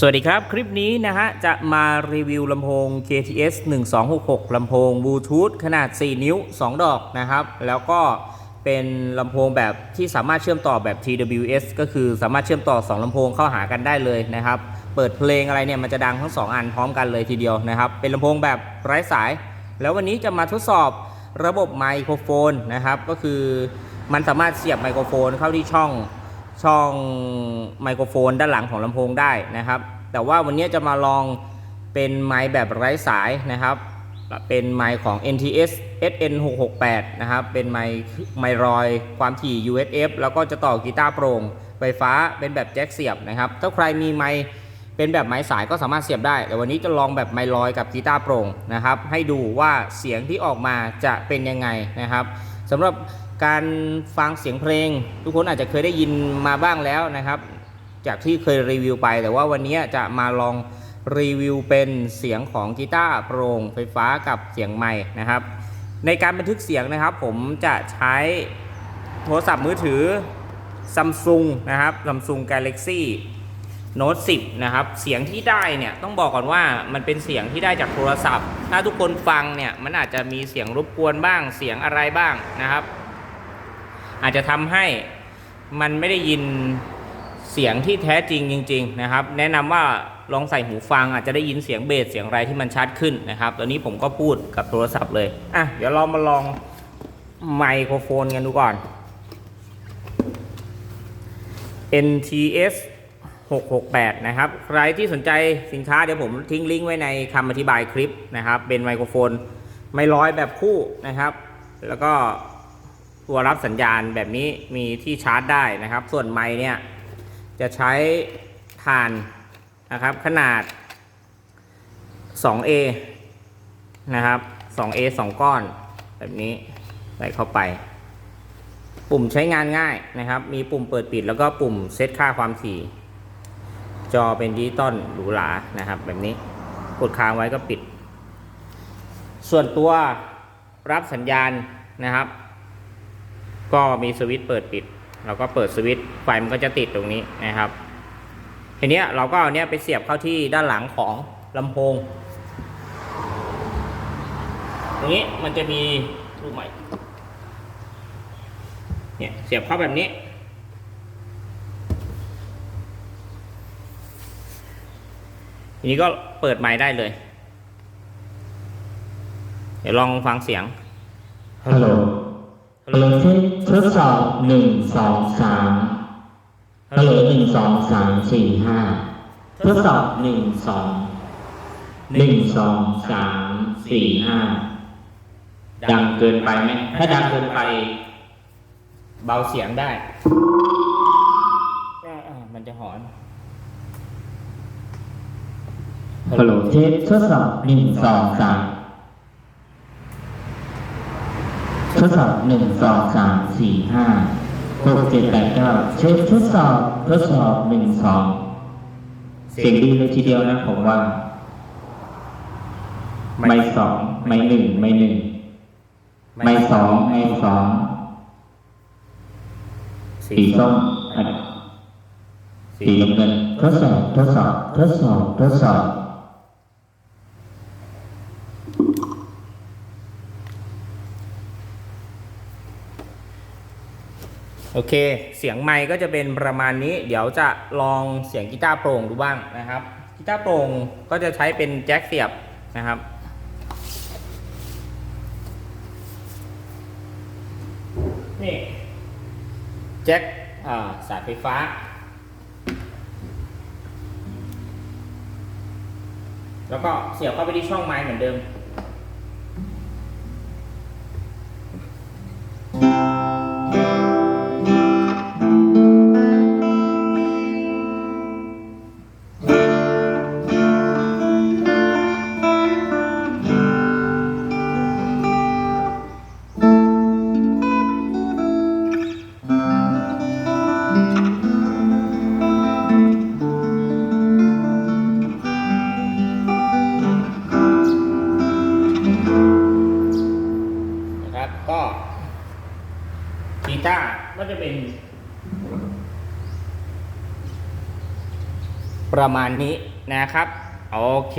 สวัสดีครับ คลิปนี้นะฮะ จะมารีวิวลำโพง KTS 1266 ลำโพงบลูทูธขนาด 4 นิ้ว 2 ดอกนะครับ แล้วก็เป็นลำโพงแบบที่สามารถเชื่อมต่อแบบ TWS ก็คือสามารถเชื่อมต่อ 2ลำโพงเข้าหากันได้เลยนะครับ เปิดเพลงอะไรเนี่ย มันจะดังทั้ง 2 อันพร้อมกันเลยทีเดียวนะครับ เป็นลำโพงแบบไร้สาย แล้ววันนี้จะมาทดสอบระบบไมโครโฟนนะครับ ก็คือมันสามารถเสียบไมโครโฟนเข้าที่ช่อง ช่องไมโครโฟนด้านหลังของลำโพงได้นะครับ แต่ว่าวันนี้จะมาลองเป็นไมค์แบบไร้สายนะครับ เป็นไมค์ของ NTS SN668 นะครับ เป็นไมค์ไมค์รอยความถี่ UHF แล้วก็จะต่อกีตาร์โปร่งไฟฟ้าเป็นแบบแจ็คเสียบนะครับ ถ้าใครมีไมค์เป็นแบบไม้สายก็สามารถเสียบได้ แต่วันนี้จะลองแบบไมค์ลอยกับกีตาร์โปร่งนะครับ ให้ดูว่าเสียงที่ออกมาจะเป็นยังไงนะครับสำหรับ การฟังเสียงเพลง ทุกคนอาจจะเคยได้ยินมาบ้างแล้วนะครับ จากที่เคยรีวิวไป แต่ว่าวันนี้จะมาลองรีวิวเป็นเสียงของกีตาร์โปร่งไฟฟ้ากับเสียงไม้นะครับ ในการบันทึกเสียงนะครับ ผมจะใช้โทรศัพท์มือถือ Samsung นะครับ Samsung Galaxy Note 10 นะครับ เสียงที่ได้เนี่ยต้องบอกก่อนว่ามันเป็นเสียงที่ได้จากโทรศัพท์ ถ้าทุกคนฟังเนี่ยมันอาจจะมีเสียงรบกวนบ้างเสียงอะไรบ้างนะครับ อาจจะทำให้มันไม่ได้ยินเสียงที่แท้จริงจริง ๆ นะครับ แนะนำว่าลองใส่หูฟังอาจจะได้ยินเสียงเบสเสียงอะไรที่มันชัดขึ้นนะครับตอนนี้ผมก็พูดกับโทรศัพท์เลย อะ เดี๋ยวเรามาลองไมโครโฟนกันดูก่อน NTS 668 นะครับ ใครที่สนใจสินค้าเดี๋ยวผมทิ้งลิงก์ไว้ในคำอธิบายคลิปนะครับ เป็นไมโครโฟน ไม่ร้อยแบบคู่นะครับ แล้วก็ ตัวรับสัญญาณแบบนี้มีที่ชาร์จได้นะครับ ส่วนไมค์เนี่ยจะใช้ถ่านนะครับขนาด 2A นะครับ 2A 2 ก้อนแบบนี้ใส่เข้าไป ปุ่มใช้งานง่ายนะครับ มีปุ่มเปิดปิดแล้วก็ปุ่มเซตค่าความถี่ จอเป็นดิจิตอลหรูหรานะครับ แบบนี้กดค้างไว้ก็ปิด ส่วนตัวรับสัญญาณนะครับ ก็มีสวิตช์เปิดปิด เราก็เปิดสวิตช์ไฟมันก็จะติดตรงนี้นะครับทีเนี้ยเราก็เอาเนี้ยไปเสียบเข้าที่ด้านหลังของลำโพง ตรงนี้มันจะมีลูกใหม่ เนี่ยเสียบเข้าแบบนี้ ทีนี้ก็เปิดไมค์ได้เลย เดี๋ยวลองฟังเสียง ฮัลโหล ฮัลโหลเทสทดสอบหนึ่งสองสามฮัลโหลหนึ่งสองสามสี่ห้าทดสอบหนึ่งสองหนึ่งสองสามสี่ห้าดังเกินไปไหมถ้าดังเกินไป เบาเสียงได้อ่ามันจะหอนฮัลโหลเทสทดสอบหนึ่งสองสาม ทดสอบหนึ่งสองสามสี่ห้าหกเจ็ดแปดเก้าเช็คทดสอบทดสอบหนึ่งสองเสียงดีเลยทีเดียวนะผมว่า ไม่สองไม่หนึ่งไม่หนึ่งไม่สองไม่สองสีส้มอะสีน้ำเงินทดสอบทดสอบทดสอบทดสอบ โอเค เสียงไมค์ก็จะเป็นประมาณนี้ เดี๋ยวจะลองเสียงกีตาร์โปร่งดูบ้างนะครับ กีตาร์โปร่งก็จะใช้เป็นแจ็คเสียบนะครับ นี่แจ็คสายไฟฟ้า แล้วก็เสียบเข้าไปที่ช่องไม้เหมือนเดิม กีตาร์ก็จะเป็นปประมาณนี้นะครับ โอเค